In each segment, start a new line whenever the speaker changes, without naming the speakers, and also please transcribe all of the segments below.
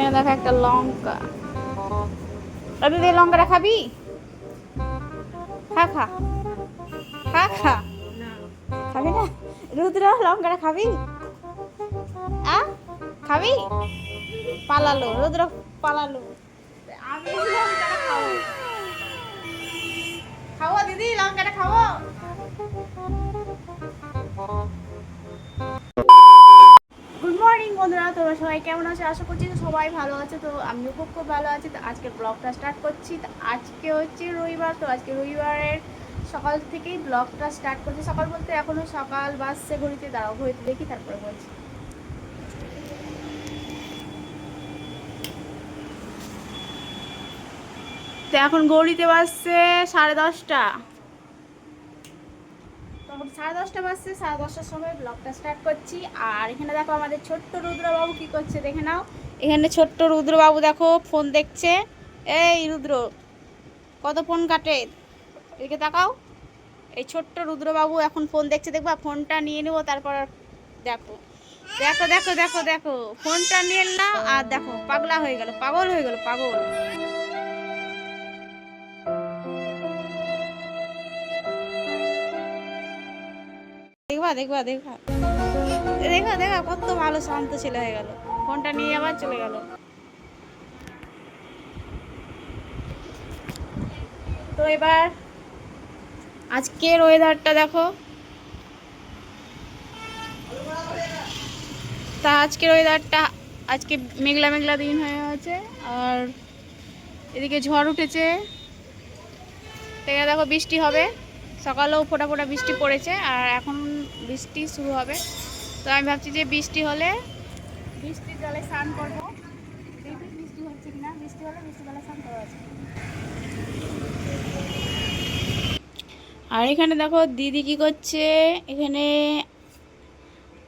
এখানে দেখো একটা লঙ্কা। দিদি লঙ্কাটা খাবি? খা খা। খা খা। খাবি না? রুদ্র, লঙ্কাটা খাবি? আ? খাবি? পালালো, রুদ্র পালালো। আমি লঙ্কাটা খাব। খাব দিদি, লঙ্কাটা খাব। তোমরা সবাই কেমন আছো? আশা করছি সবাই ভালো আছে। তো আমিও খুব খুব ভালো আছি। তো আজকে ব্লগটা স্টার্ট করছি। তো আজকে হচ্ছে রবিবার। তো আজকে রবিবারের সকাল থেকেই ব্লগটা স্টার্ট করছি। সকাল বলতে এখনও সকাল বাসছে ঘড়িতে। দাঁড়াও, ঘড়িতে দেখি, তারপরে বলছি। তো এখন ঘড়িতে বাসছে সাড়ে দশটা। তখন সাড়ে দশটা বাজছে, সাড়ে দশটার সময় ব্লগটা স্টার্ট করছি। আর এখানে দেখো আমাদের ছোট্ট রুদ্রবাবু কি করছে, দেখে নাও। এখানে ছোট্ট রুদ্রবাবু দেখো ফোন দেখছে। এই রুদ্র, কত ফোন কাটে? এদিকে তাকাও। এই ছোট্ট রুদ্রবাবু এখন ফোন দেখছে, দেখবা ফোনটা নিয়ে নেব, তারপর দেখো। দেখো দেখো দেখো দেখো ফোনটা নিয়ে নাও, আর দেখো, পাগলা হয়ে গেল, পাগল হয়ে গেল, পাগল। দেখবা দেখবা দেখবা। দেখো দেখো কত ভালো শান্ত ছেলে হয়ে গেল। ফোনটা নিয়ে আবার চলে গেল। তো এবার আজকের ওয়েদারটা দেখো। তা আজকের ওয়েদারটা আজকে মেঘলা মেঘলা দিন হয়ে আছে আর এদিকে ঝড় উঠেছে। এখানে দেখো বৃষ্টি হবে। সকালেও ফোটা ফোটা বৃষ্টি পড়েছে। আর এখন বৃষ্টি শুরু হবে। তো আমি ভাবছি যে বৃষ্টি হলে বৃষ্টির জলে স্নান করব। বৃষ্টি জলে স্নান। আর এখানে দেখো দিদি কি করছে? এখানে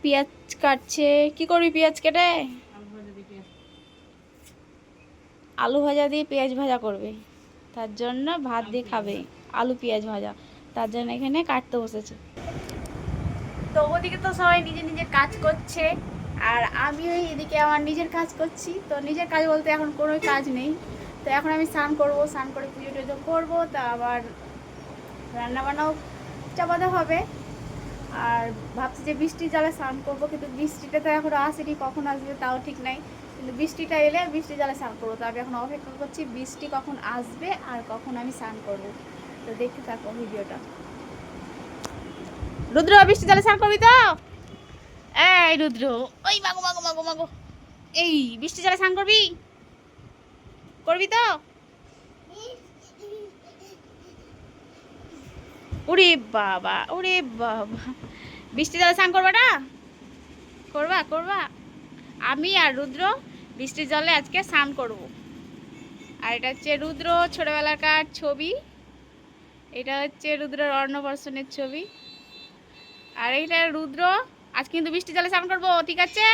পেঁয়াজ কাটছে। কি করবি পেঁয়াজ কেটে? আলু ভাজা দিয়ে পেঁয়াজ ভাজা করবে। তার জন্য ভাত দিয়ে খাবে। আলু পেঁয়াজ ভাজা। তার জন্য এখানে কাটতে বসেছে। তো ওদিকে তো সবাই নিজে নিজে কাজ করছে, আর আমিও এদিকে আমার নিজের কাজ করছি। তো নিজের কাজ বলতে এখন কোনো কাজ নেই। তো এখন আমি স্নান করব, স্নান করে পুজো টুজো করব, তা আবার রান্না বান্নাও চাপাতে হবে। আর ভাবছি যে বৃষ্টি জলে স্নান করব, কিন্তু বৃষ্টিটা তো এখন আসেনি, কখন আসবে তাও ঠিক নাই। কিন্তু বৃষ্টিটা এলে বৃষ্টি জলে স্নান করব। তো আমি এখন অপেক্ষা করছি, বৃষ্টি কখন আসবে আর কখন আমি স্নান করব। তো দেখতে থাকো ভিডিওটা। রুদ্র, বৃষ্টি জলে স্নান করবি তো? এই রুদ্র, ওই মাগো মাগো মাগো মাগো। এই, বৃষ্টি জলে স্নান করবি? করবি তো? ওরে বাবা ওরে বাবা। বৃষ্টি জলে স্নান করবা না? করবা করবা। আমি আর রুদ্র বৃষ্টির জলে আজকে স্নান করব। আর এটা হচ্ছে রুদ্র ছোটবেলাকার ছবি। এটা হচ্ছে রুদ্রর অন্নপ্রাশনের ছবি। আর এইটা রুদ্র। আজ কিন্তু বৃষ্টি জলে স্নান করব, ঠিক আছে?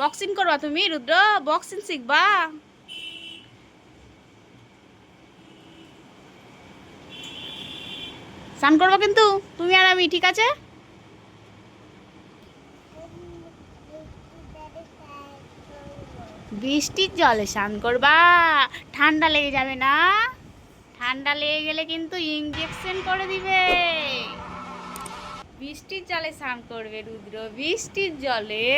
বক্সিং করবা তুমি, রুদ্র? বক্সিং শিখবা। স্নান করব কিন্তু, তুমি আর আমি, ঠিক আছে? বৃষ্টির জলে স্নান করবা, ঠান্ডা লেগে যাবে না। ঠান্ডা লেগে গেলে কিন্তু ইঞ্জেকশন করে দিবে। বৃষ্টির জলে স্নান করবে রুদ্র, বৃষ্টির জলে।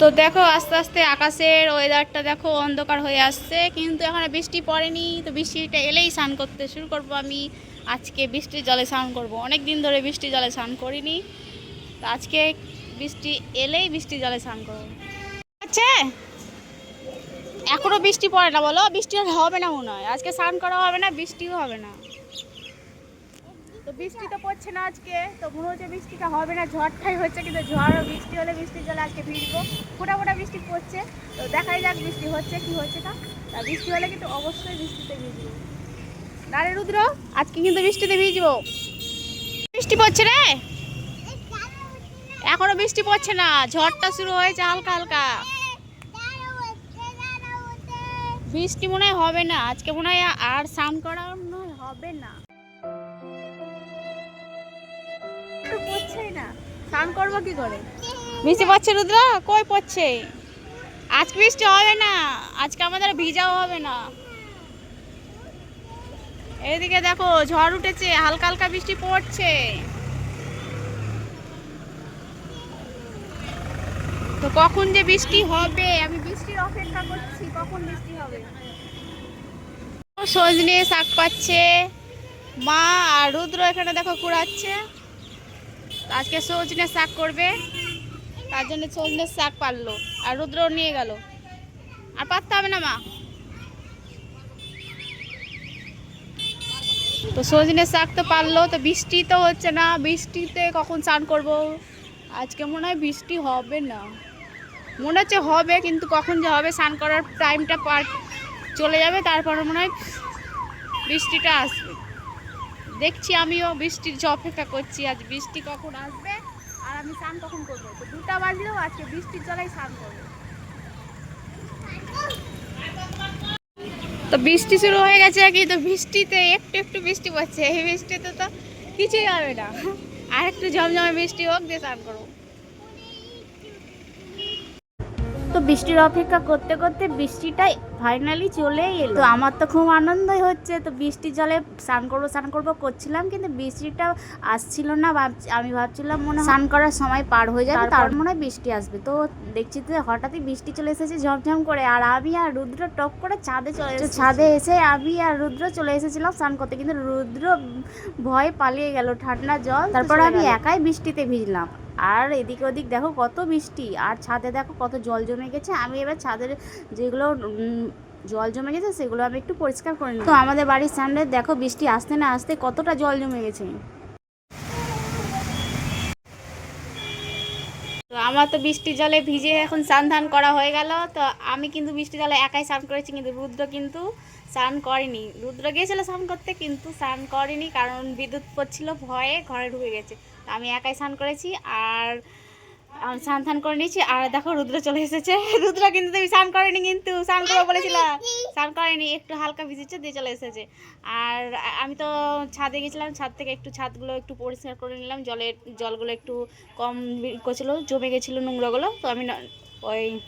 তো দেখো, আস্তে আস্তে আকাশের ওয়েদারটা দেখো অন্ধকার হয়ে আসছে, কিন্তু এখানে বৃষ্টি পড়েনি। তো বৃষ্টিটা এলেই স্নান করতে শুরু করব আমি। আজকে বৃষ্টির জলে স্নান করব। অনেক দিন ধরে বৃষ্টির জলে স্নান করিনি। তো আজকে বৃষ্টি এলেই বৃষ্টির জলে স্নান করব। আচ্ছা এখনও বৃষ্টি পড়ে না, বলো। বৃষ্টি আর হবে না মনে হয়। আজকে স্নান করা হবে না, বৃষ্টিও হবে না। তো বৃষ্টি তো পড়ছে না আজকে, তো মনে হচ্ছে বৃষ্টিটা হবে না। ঝড়টাই হচ্ছে, কিন্তু ঝড় বৃষ্টি হলে বৃষ্টির জলে আজকে ভিজবো। ফোটা ফোটা বৃষ্টি পড়ছে, তো দেখাই যাক বৃষ্টি হচ্ছে কি হচ্ছে না। তা বৃষ্টি হলে কিন্তু অবশ্যই বৃষ্টিতে ভিজবো। না রে রুদ্র, আজকে কিন্তু বৃষ্টিতে ভিজবো। বৃষ্টি পড়ছে রে? এখনও বৃষ্টি পড়ছে না, ঝড়টা শুরু হয়েছে হালকা হালকা। বৃষ্টি মনে হয় হবে না। আজকে মনে হয় আর স্নান করা মনে হয় হবে না। না। স্নান করব কি করে? বৃষ্টি পড়ছে রুদ্র? কই পড়ছে? আজকে বৃষ্টি হবে না। আজকে আমাদের ভিজাও হবে না। এইদিকে দেখো ঝড় উঠেছে হালকা হালকা বৃষ্টি পড়ছে। তো কখন যে বৃষ্টি হবে? আমি বৃষ্টির অপেক্ষা করছি কখন বৃষ্টি হবে? সজনে শাক পাচ্ছে মা আর রুদ্র এখানে দেখো কুড়াচ্ছে। আজকে সজনে শাক করবে তার জন্য সজনের শাক পারল আর রুদ্র নিয়ে গেল। আর পারতে হবে না মা। তো সজনের শাক তো পারল তো বৃষ্টি তো হচ্ছে না বৃষ্টিতে কখন স্নান করব? আজকে মনে হয় বৃষ্টি হবে না। মনে হচ্ছে হবে, কিন্তু কখন যে হবে, স্নান করার টাইমটা পার চলে যাবে, তারপরে মনে হয় বৃষ্টিটা আসবে। দেখছি আমিও বৃষ্টির যে অপেক্ষা করছি, আজ বৃষ্টি কখন আসবে আর আমি স্নান কখন করব? তো দুটা বাজলেও আজকে বৃষ্টির জলেই স্নান করব। তো বৃষ্টি শুরু হয়ে গেছে, কিন্তু বৃষ্টিতে একটু একটু বৃষ্টি পড়ছে। এই বৃষ্টিতে তো কিছুই হবে না। আর একটু ঝমঝমে বৃষ্টি হোক, দিয়ে স্নান করব। তো বৃষ্টির অপেক্ষা করতে করতে বৃষ্টিটা ফাইনালি চলে এলো। তো আমার তো খুব আনন্দই হচ্ছে তো বৃষ্টির জলে স্নান করব স্নান করব করছিলাম কিন্তু বৃষ্টিটা আসছিল না আমি ভাবছিলাম মনে হয় স্নান করার সময় পার হয়ে যাবে তার মনে হয় বৃষ্টি আসবে। তো দেখছি তো হঠাৎই বৃষ্টি চলে এসেছে ঝমঝম করে আর আমি আর রুদ্র টপ করে ছাদে চলে এসেছি। ছাদে এসে আমি আর রুদ্র চলে এসেছিলাম স্নান করতে কিন্তু রুদ্র ভয় পালিয়ে গেল ঠান্ডা জল তারপর আমি একাই বৃষ্টিতে ভিজলাম। আর এদিক ওদিক দেখো কত বৃষ্টি, আর ছাদে দেখো কত জল জমে গেছে। আমি এবার ছাদের যেগুলো জল জমে গেছে সেগুলো আমি একটু পরিষ্কার করে নিই তো আমাদের বাড়ির সামনে দেখো বৃষ্টি আসতে না আসতে কতটা জল জমে গেছে। তো আমার তো বৃষ্টির জলে ভিজে এখন স্নান ধান করা হয়ে গেল। তো আমি কিন্তু বৃষ্টির জলে একাই স্নান করেছি, কিন্তু রুদ্র কিন্তু স্নান করেনি। রুদ্র গিয়েছিল স্নান করতে, কিন্তু স্নান করেনি কারণ বিদ্যুৎ পড়ছিল ভয়ে ঘরে ঢুকে গেছে। আমি একাই স্নান করেছি আর স্নান ধান করে নিয়েছি। আর দেখো রুদ্র চলে এসেছে। রুদ্র কিন্তু তুমি স্নান করেনি কিন্তু, স্নান করব বলেছিলাম। স্নান করেনি, একটু হালকা ভিজেছে দিয়ে চলে এসেছে। আর আমি তো ছাদে গেছিলাম, ছাদ থেকে একটু ছাদগুলো একটু পরিষ্কার করে নিলাম। জলের, জলগুলো একটু কম করছিল, জমে গেছিল নোংরাগুলো। তো আমি ওই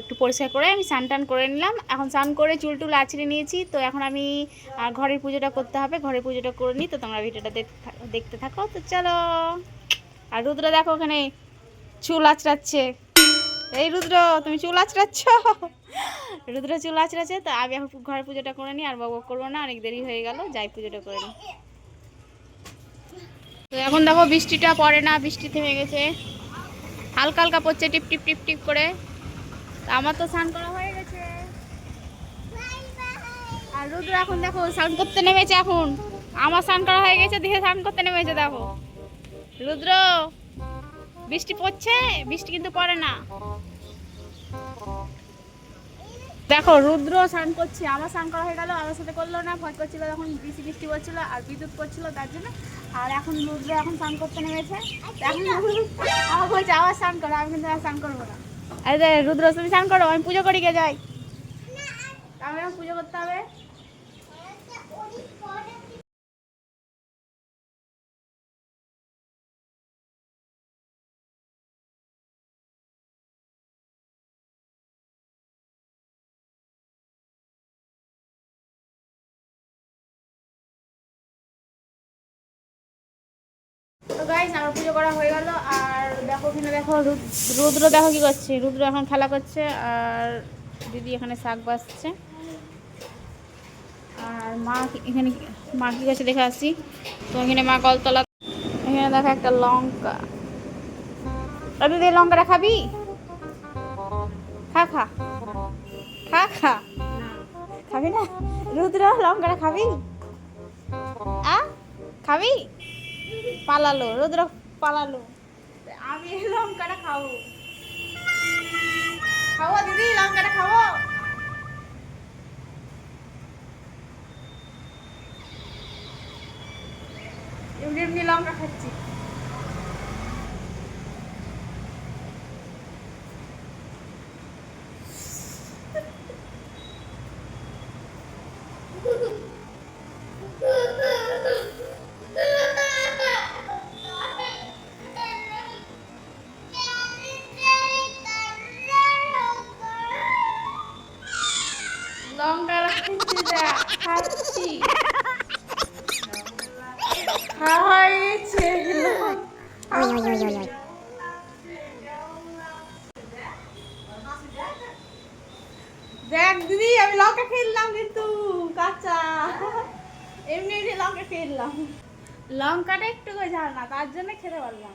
একটু পরিষ্কার করে আমি স্নান টান করে নিলাম। এখন স্নান করে চুল টুল আছড়ে নিয়েছি, তো এখন আমি ঘরের পুজোটা করতে হবে, ঘরের পুজোটা করে নিই, তো তোমরা ভিডিওটা দেখতে থাকো, তো চলো। আর রুদ্র দেখো ওখানে চুল আঁচড়াচ্ছে এই রুদ্র, তুমি চুল আঁচড়াচ্ছ রুদ্র চুল আঁচড়াচ্ছে তো আমি এখন ঘরের পুজোটা করে নিই, আর বাবা করব না, অনেক দেরি হয়ে গেল, যাই পুজোটা করে নিই। তো এখন দেখো বৃষ্টিটা পড়ে না, বৃষ্টি থেমে গেছে। হালকা হালকা পড়ছে টিপ টিপ টিপ টিপ করে। আমার তো স্নান করা হয়ে গেছে। আর রুদ্র এখন দেখো স্নান করতে নেমেছে এখন। আমার স্নান করা হয়ে গেছে দেখে স্নান করতে নেমেছে, দেখো। রুদ্র, বৃষ্টি পড়ছে? বৃষ্টি কিন্তু পড়ে না। দেখো, রুদ্র স্নান করছে, আমার স্নান করা হয়ে গেল, আমার সাথে করল না, ভয় করছিল, তখন বৃষ্টি বৃষ্টি পড়ছিল আর বিদ্যুৎ পড়ছিল, তার জন্য। আর এখন রুদ্র এখন স্নান করতে নেমেছে। এখন আমার বলছে, আবার স্নান করো, আমি কিন্তু আর স্নান করব না। আরে রুদ্র স্নান করো আমি পুজো করি গে যাই আমি পুজো করতে হবে। পুজো করা হয়ে গেল। আর দেখো দেখো রুদ- রুদ্র দেখো কি করছে। রুদ্র এখন খেলা করছে, আর দিদি এখানে শাক বাসছে আর মা এখানে মা কি করছে দেখে আসি। তো এখানে মা কলতলা এখানে দেখো একটা লঙ্কা। দিদি লঙ্কাটা খাবি? খা খা। খা খা। খাবি না? রুদ্র, লঙ্কাটা খাবি? আ? খাবি? পালালো রুদ্র পালালো। আমি লঙ্কাটা খাব। খাব দিদি লঙ্কাটা খাব। এমনি এমনি লঙ্কা খাচ্ছি। ফেললাম কিন্তু কাঁচা। এমনি এমনি লঙ্কা ফেললাম লঙ্কাটা একটু করে ঝাল না তার জন্য খেতে পারলাম।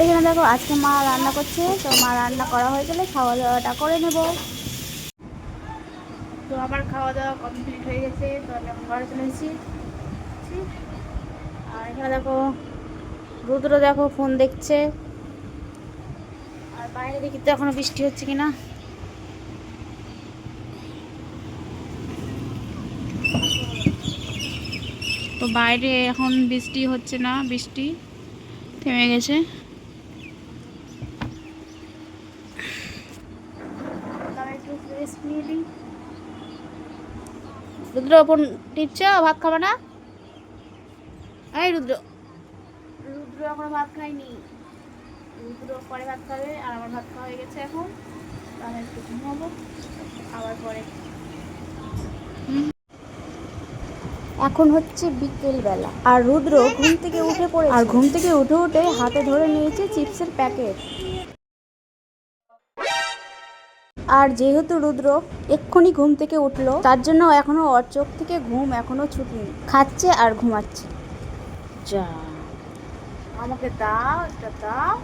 এখানে দেখো আজকে মা রান্না করছে তো মা রান্না করা হয়ে গেলে খাওয়া দাওয়াটা করে নেব। তো আমার খাওয়া দাওয়া কমপ্লিট হয়ে গেছে তো আমি এখন ঘরে চলে এসেছি। আর এখানে দেখো রুদ্র দেখো ফোন দেখছে। আর বাইরে দেখি তো এখনও বৃষ্টি হচ্ছে কিনা। তো বাইরে এখন বৃষ্টি হচ্ছে না বৃষ্টি থেমে গেছে। রুদ্র ফোন টিপছ? ভাত খাবে না? এই রুদ্র। রুদ্র এখনও ভাত খায়নি। রুদ্র পরে ভাত খাবে আর আমার ভাত খাওয়া হয়ে গেছে এখন। তো আমি একটু ঘুমাবো আবার পরে
এখন হচ্ছে বিকেল বেলা আর রুদ্র ঘুম থেকে উঠে পড়ে আর ঘুম থেকে উঠে উঠে হাতে ধরে নিয়েছে চিপসের প্যাকেট। আর যেহেতু রুদ্র এক্ষুনি ঘুম থেকে উঠল তার জন্য এখনও ওর চোখ থেকে ঘুম এখনও ছুটিনি। খাচ্ছে আর ঘুমাচ্ছে।
যা। আমাকে দাও একটা দাও।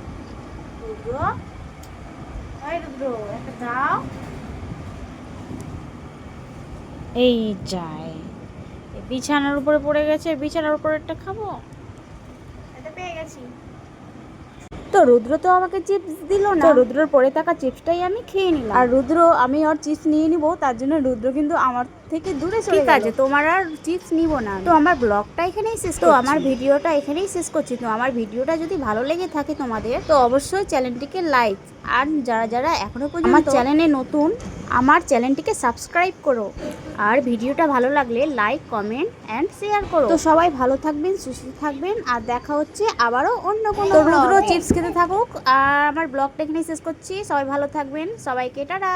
রুদ্র। এই রুদ্র একটা দাও। এই যায় বিছানার উপরে পড়ে গেছে বিছানার উপরে একটা খাব? এটা পেয়ে গেছি।
তো রুদ্র তো আমাকে চিপস দিল না। তো রুদ্রর পরে থাকা চিপসটাই আমি খেয়ে নিলাম। আর রুদ্র আমি আর চিপস নিয়ে নিব তার জন্য রুদ্র কিন্তু আমার থেকে দূরে চলে
ঠিক আছে তোমার আর চিপস নিব না
তো আমার ব্লগটা এখানেই শেষ তো আমার ভিডিওটা এখানেই শেষ করছি। তো আমার ভিডিওটা যদি ভালো লেগে থাকে তোমাদের তো অবশ্যই চ্যানেলটিকে লাইক আর যারা যারা এখনও পর্যন্ত আমার চ্যানেলে নতুন আমার চ্যানেলটিকে সাবস্ক্রাইব করো। আর ভিডিওটা ভালো লাগলে লাইক কমেন্ট অ্যান্ড শেয়ার করো। তো সবাই ভালো থাকবেন সুস্থ থাকবেন আর দেখা হচ্ছে আবারও অন্য কোনো রুদ্র চিপস খেতে থাকুক। আর আমার ব্লগটা এখানেই শেষ করছি। সবাই ভালো থাকবেন। সবাইকে টাটা।